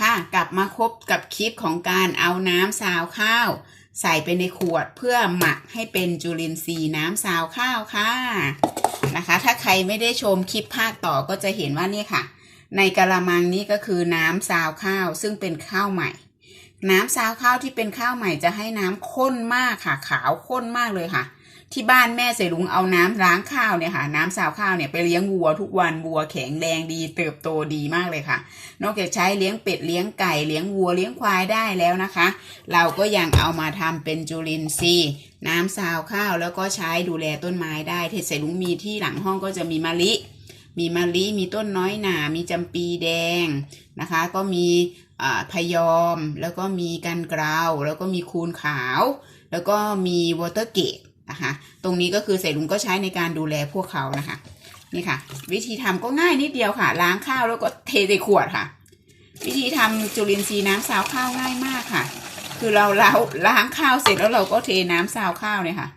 ค่ะกลับมาครบกับคลิปของการเอาน้ำซาวข้าว ใส่ไปในขวดเพื่อหมักให้เป็นจุลินทรีย์น้ำซาวข้าวค่ะนะคะ ถ้าใครไม่ได้ชมคลิปภาคต่อก็จะเห็นว่านี่ค่ะ ในกะละมังนี้ก็คือน้ำซาวข้าว ซึ่งเป็นข้าวใหม่ น้ำซาวข้าวที่เป็นข้าวใหม่จะให้น้ำข้นมากค่ะ ขาวข้นมากเลยค่ะ ที่บ้านแม่เสลุงเอาน้ำล้างข้าวเนี่ยค่ะ น้ำซาวข้าวเนี่ยไปเลี้ยงวัวทุกวันวัวแข็งแรงดี เติบโตดีมากเลยค่ะ นอกจากใช้เลี้ยงเป็ดเลี้ยงไก่เลี้ยงวัวเลี้ยงควายได้แล้วนะคะ เราก็ยังเอามาทำเป็นจุลินทรีย์น้ำซาวข้าวแล้วก็ใช้ดูแลต้นไม้ได้เทศเสลุงมีที่หลังห้องก็จะมีมะลิมีมะลิ มีต้นน้อยหนา มีจำปีแดงนะคะ ก็มีพยอม แล้วก็มีกันกลาว แล้วก็มีคูนขาว แล้วก็มีวอเตอร์เกต นะคะ ตรงนี้ก็คือเสลุงก็ใช้ในการดูแลพวกเขานะคะ นี่ค่ะ วิธีทำก็ง่ายนิดเดียวค่ะ ล้างข้าวแล้วก็เทใส่ขวดค่ะ วิธีทำจุลินทรีย์น้ำซาวข้าวง่ายมากค่ะ คือเราเราล้างข้าวเสร็จแล้วเราก็เทน้ำซาวข้าวเนี่ยค่ะ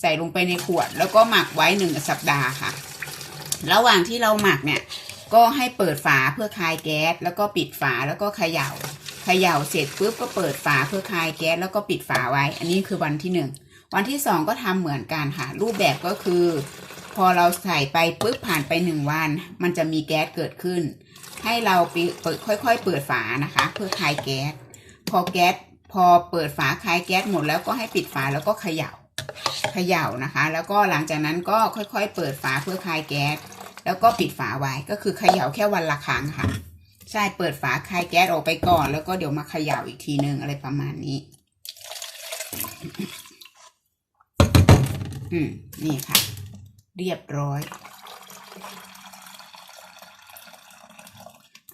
ใส่ลงไปในขวด แล้วก็หมักไว้หนึ่งสัปดาห์ค่ะ ระหว่างที่เราหมักเนี่ยก็ให้เปิดฝาเพื่อคลายแก๊สแล้วก็ปิดฝาแล้วก็เขย่าเขย่าเสร็จปุ๊บก็เปิดฝาเพื่อคลายแก๊สแล้วก็ปิดฝาไว้ อันนี้คือวันที่หนึ่ง วันที่สองก็ทำเหมือนกันค่ะ รูปแบบก็คือ พอเราใส่ไปปุ๊บผ่านไปหนึ่งวัน มันจะมีแก๊สเกิดขึ้น ให้เราเปิดค่อย ๆ เปิดฝานะคะ เพื่อคลายแก๊สพอแก๊สพอเปิดฝาคลายแก๊สหมดแล้วก็ให้ปิดฝาแล้วก็เขย่าเขย่านะคะ แล้วก็หลังจากนั้นก็ค่อยๆ เปิดฝาเพื่อคลายแก๊สแล้วก็ปิดฝาไว้ก็คือเขย่าแค่วันละครั้งค่ะ ใช่เปิดฝาคลายแก๊สออกไปก่อน แล้วก็เดี๋ยวมาเขย่าอีกทีนึงอะไรประมาณนี้ อืม นี่ค่ะ เรียบร้อย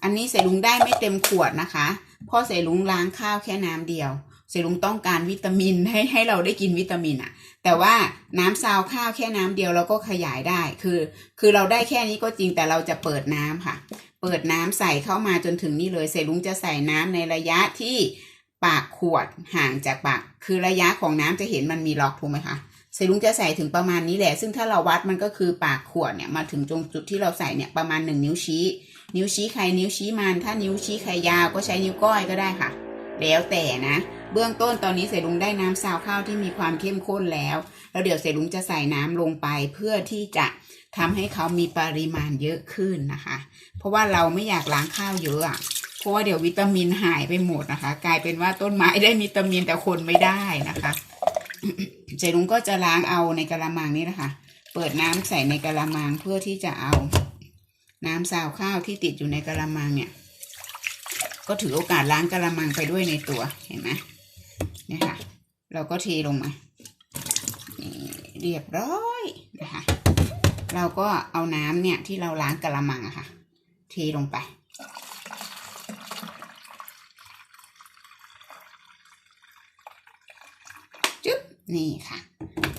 อันนี้เสลุงได้ไม่เต็มขวดนะคะเพราะเสลุงล้างข้าวแค่น้ำเดียวเสลุงต้องการวิตามินให้ให้เราได้กินวิตามินอะแต่ว่าน้ำซาวข้าวแค่น้ำเดียวเราก็ขยายได้คือ คือเราได้แค่นี้ก็จริงแต่เราจะเปิดน้ำค่ะ เปิดน้ำใส่เข้ามาจนถึงนี่เลยเสลุงจะใส่น้ำในระยะที่ปากขวดห่างจากปาก คือระยะของน้ำจะเห็นมันมีล็อกถูกไหมคะ เสลุงจะใส่ถึงประมาณนี้แหละ ซึ่งถ้าเราวัดมันก็คือปากขวดเนี่ยมาถึงตรงจุดที่เราใส่เนี่ยประมาณหนึ่งนิ้วชี้ นิ้วชี้ใครนิ้วชี้มัน ถ้านิ้วชี้ใครยาวก็ใช้นิ้วก้อยก็ได้ค่ะ แล้วแต่นะ เบื้องต้นตอนนี้เสลุงได้น้ำซาวข้าวที่มีความเข้มข้นแล้ว แล้วเดี๋ยวเสลุงจะใส่น้ำลงไปเพื่อที่จะทำให้เขามีปริมาณเยอะขึ้นนะคะ เพราะว่าเราไม่อยากล้างข้าวเยอะอะเพราะว่าเดี๋ยววิตามินหายไปหมดนะคะ กลายเป็นว่าต้นไม้ได้วิตามินแต่คนไม่ได้นะคะ เจลุงก็จะล้างเอาในกระมังนี้นะคะ เปิดน้ำใส่ในกระมังเพื่อที่จะเอา น้ำซาวข้าวที่ติดอยู่ในกระมังเนี่ย ก็ถือโอกาสล้างกระมังไปด้วยในตัวเห็นไหมเนี่ยค่ะ เราก็เทลงมาเรียบร้อยนะคะ เราก็เอาน้ำเนี่ยที่เราล้างกระมังอะค่ะ เทลงไป จึ๊บ นี่ค่ะ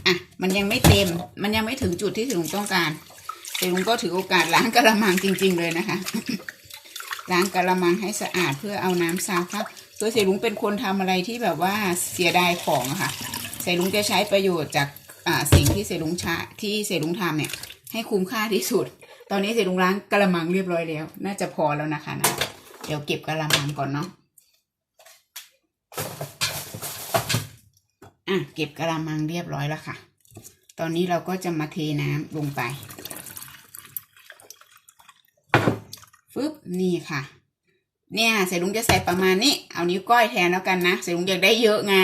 อะ มันยังไม่เต็ม มันยังไม่ถึงจุดที่ถึงต้องการแต่ลุงก็ถือโอกาสล้างกระมังจริง ๆ เลยนะคะ ล้างกระมังให้สะอาดเพื่อเอาน้ำซาวครับตัวเสลุงเป็นคนทำอะไรที่แบบว่าเสียดายของอะค่ะเสลุงจะใช้ประโยชน์จากอ่าสิ่งที่เสลุงช้ที่เสลุงทำเนี่ย ให้คุ้มค่าที่สุด ตอนนี้เสลุงล้างกระมังเรียบร้อยแล้ว น่าจะพอแล้วนะคะนะ เดี๋ยวเก็บกระมังก่อนเนาะ อะเก็บกระมังเรียบร้อยแล้วค่ะ ตอนนี้เราก็จะมาเทน้ำลงไปฟึบนี่ค่ะ เนี่ยเสลุงจะใส่ประมาณนี้ เอานิ้วก้อยแทนแล้วกันนะเสลุงอยากได้เยอะไง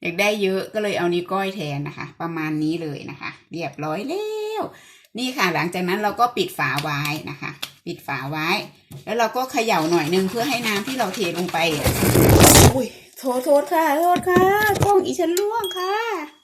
อยากได้เยอะก็เลยเอานิ้วก้อยแทนนะคะ ประมาณนี้เลยนะคะ เรียบร้อยแล้วนี่ค่ะ หลังจากนั้นเราก็ปิดฝาไว้นะคะ ปิดฝาไว้ แล้วเราก็เขย่าหน่อยนึงเพื่อให้น้ำที่เราเทลงไปอุ้ย โทษโทษค่ะ โทษค่ะกล้องอีฉันล่วงค่ะ